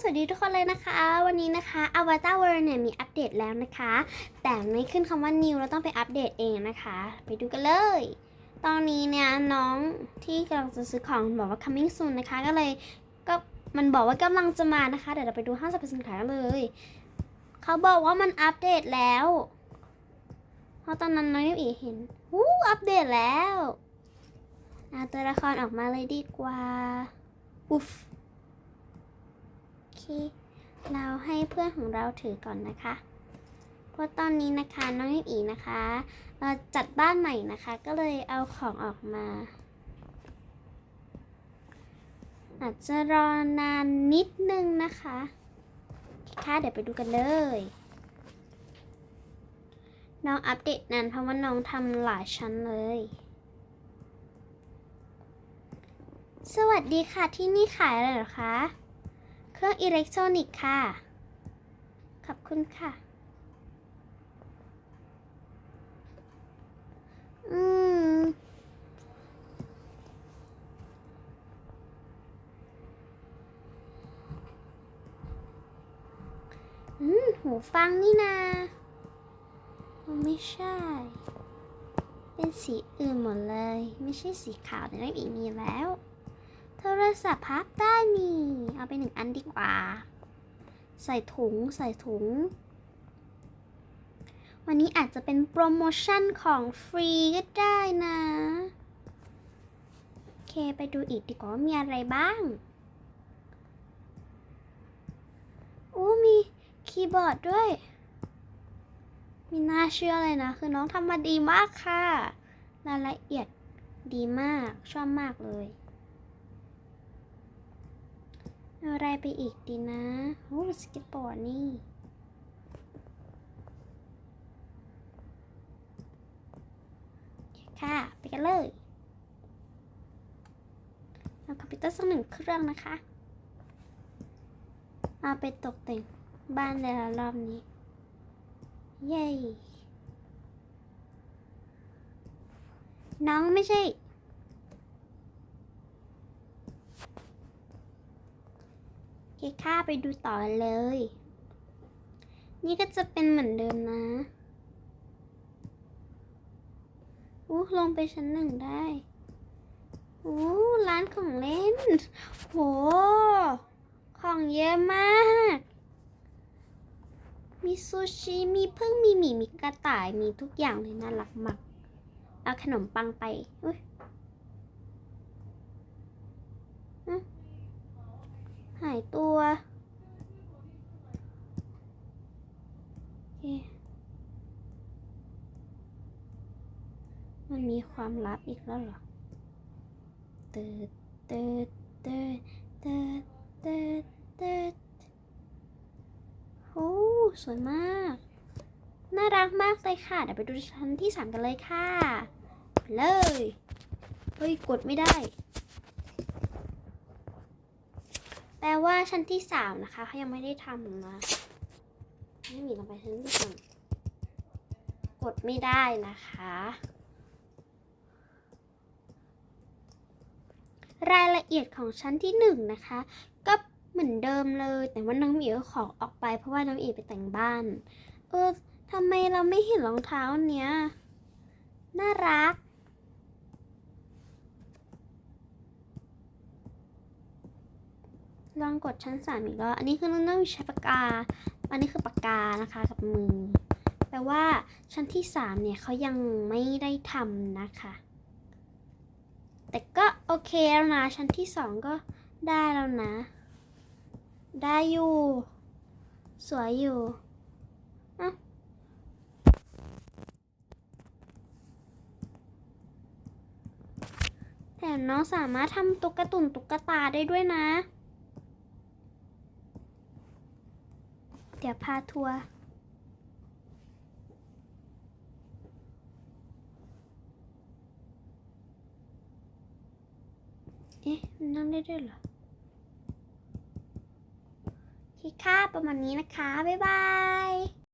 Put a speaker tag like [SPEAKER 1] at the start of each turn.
[SPEAKER 1] สวัสดีทุกคนเลยนะคะ วันนี้นะคะ Avatar World เนี่ยมีอัปเดตแล้วนะคะ แต่ไม่ขึ้นคำว่า new เราต้องไปอัปเดตเองนะคะ ไปดูกันเลย ตอนนี้เนี่ยน้องที่กำลังจะซื้อของบอกว่า coming soon นะคะ ก็เลยก็มันบอกว่ากำลังจะมานะคะ เดี๋ยวเราไปดูห้างสรรพสินค้าเลย เขาบอกว่ามันอัปเดตแล้ว เพราะตอนนั้นน้องยังอีเห็นวู้อัปเดตแล้วเอาตัวละครออกมาเลยดีกว่า อุ๊ฟ โอเคเราให้เพื่อนของเราถือก่อนนะคะเพราะตอนนี้นะคะน้องยิอีนะคะ เราจัดบ้านใหม่นะคะ ก็เลยเอาของออกมา อาจจะรอนานนิดนึงนะคะค่ะเดี๋ยวไปดูกันเลยน้องอัปเดตนานเพราะว่าน้องทำหลายชั้นเลย สวัสดีค่ะที่นี่ขายอะไรหรอคะ เครื่องอิเล็กทรอนิกส์ค่ะ ขอบคุณค่ะ อืม อืม หูฟังนี่นาไม่ใช่ เป็นสีอื่นหมดเลย ไม่ใช่สีขาวแต่ไม่อีกมีแล้ว โทรศัพท์พับได้นี่ เอาไปหนึ่งอันดีกว่า ใส่ถุงใส่ถุง วันนี้อาจจะเป็นโปรโมชั่นของฟรีก็ได้นะ โอเคไปดูอีกดีกว่าว่ามีอะไรบ้างอู้มีคีย์บอร์ดด้วย มีน่าเชื่อเลยนะ คือน้องทำมาดีมากค่ะ รายละเอียดดีมาก ชอบมากเลย เอะไรไปอีกดีนะโอ้สเก็ตบอร์ดนี่ค่ะ ไปกันเลยเอาคอมพิวเตอร์สักหนึ่งเครื่องนะคะ เอาไปตกแต่งบ้านในละรอบนี้ เย้ น้องไม่ใช่ โอ เคค่ะไปดูต่อเลย นี่ก็จะเป็นเหมือนเดิมนะอู้ลงไปชั้นหนึ่งได้อู้ร้านของเล่น โห ของเยอะมาก มีซูชิ มีพึ่งมีหมีมีกระต่าย มีทุกอย่างเลยน่ารักมาก เอาขนมปังไป อุ้ยอ๊ะ หายตัวมันมีความลับอีกแล้วเหรอเติดเติดเติดเติดเติดเติดโอ้สวยมาก น่ารักมากเลยค่ะ เดี๋ยวไปดูชั้นที่สามกันเลยค่ะ เลย เฮ้ย กดไม่ได้ แปลว่าชั้นที่สามนะคะเขายังไม่ได้ทำนะไม่มีลงไปชั้นที่สามกดไม่ได้นะคะ รายละเอียดของชั้นที่หนึ่งนะคะ ก็เหมือนเดิมเลย แต่ว่าน้องหมีก็ขอออกไป เพราะว่าน้องหมีไปแต่งบ้าน เออทำไมเราไม่เห็นรองเท้าเนี้ย น่ารัก ลองกดชั้นสามอีกแล้วอันนี้คือน้องต้องใช้ปากกา อันนี้คือปากกานะคะกับมือ แปลว่าชั้นที่สามเนี่ยเขายังไม่ได้ทำนะคะ แต่ก็โอเคแล้วนะ ชั้นที่สองก็ได้แล้วนะ ได้อยู่ สวยอยู่อะแถมน้องสามารถทำตุ๊กตุ่นตุ๊กตาได้ด้วยนะ เดี๋ยวพาทัวร์เอ๊ะมันนั่งได้ด้วยเหรอคิดค่าประมาณนี้นะคะ บ๊ายบาย